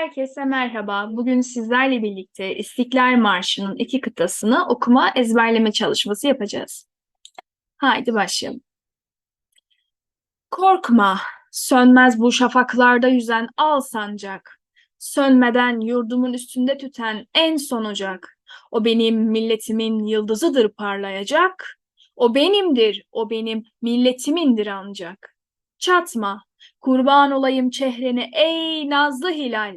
Herkese merhaba. Bugün sizlerle birlikte İstiklal Marşı'nın iki kıtasını okuma ezberleme çalışması yapacağız. Haydi başlayalım. Korkma, sönmez bu şafaklarda yüzen al sancak. Sönmeden yurdumun üstünde tüten en son ocak. O benim milletimin yıldızıdır parlayacak. O benimdir, o benim milletimindir ancak. Çatma, kurban olayım çehrene ey nazlı hilal.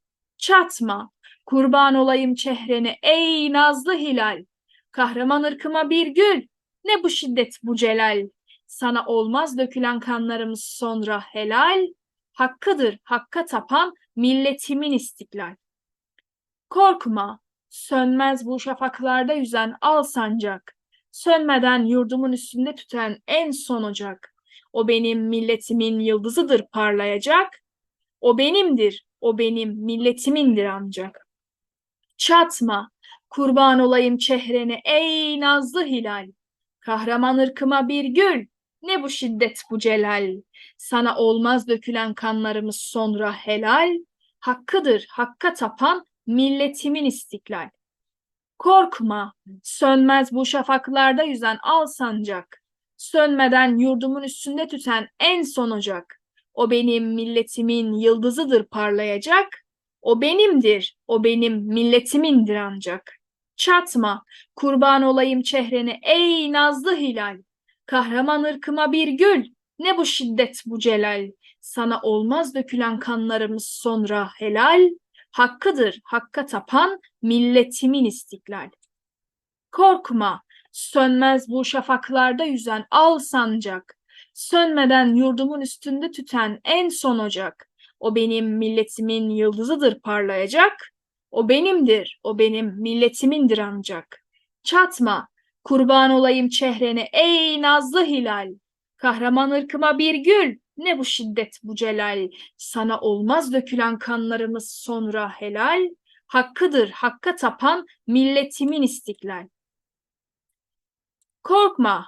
Çatma, kurban olayım çehrene ey nazlı hilal. Kahraman ırkıma bir gül, ne bu şiddet bu celal. Sana olmaz dökülen kanlarımız sonra helal. Hakkıdır hakka tapan milletimin istiklal. Korkma, sönmez bu şafaklarda yüzen al sancak. Sönmeden yurdumun üstünde tüten en son ocak. O benim milletimin yıldızıdır parlayacak. O benimdir, o benim milletimindir ancak. Çatma, kurban olayım çehrene ey nazlı hilal. Kahraman ırkıma bir gül, ne bu şiddet bu celal. Sana olmaz dökülen kanlarımız sonra helal. Hakkıdır hakka tapan milletimin istiklal. Korkma, sönmez bu şafaklarda yüzen al sancak. Sönmeden yurdumun üstünde tüten en son ocak. O benim milletimin yıldızıdır parlayacak. O benimdir, o benim milletimindir ancak. Çatma, kurban olayım çehrene ey nazlı hilal. Kahraman ırkıma bir gül, ne bu şiddet bu celal. Sana olmaz dökülen kanlarımız sonra helal. Hakkıdır hakka tapan milletimin istiklal. Korkma, sönmez bu şafaklarda yüzen al sancak. Sönmeden yurdumun üstünde tüten en son ocak. O benim milletimin yıldızıdır parlayacak. O benimdir, o benim milletimindir ancak. Çatma, kurban olayım çehrene ey nazlı hilal. Kahraman ırkıma bir gül, ne bu şiddet bu celal. Sana olmaz dökülen kanlarımız sonra helal. Hakkıdır hakka tapan milletimin istiklal. Korkma,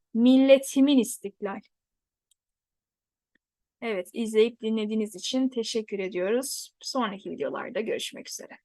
milletimin istiklal. Evet, izleyip dinlediğiniz için teşekkür ediyoruz. Sonraki videolarda görüşmek üzere.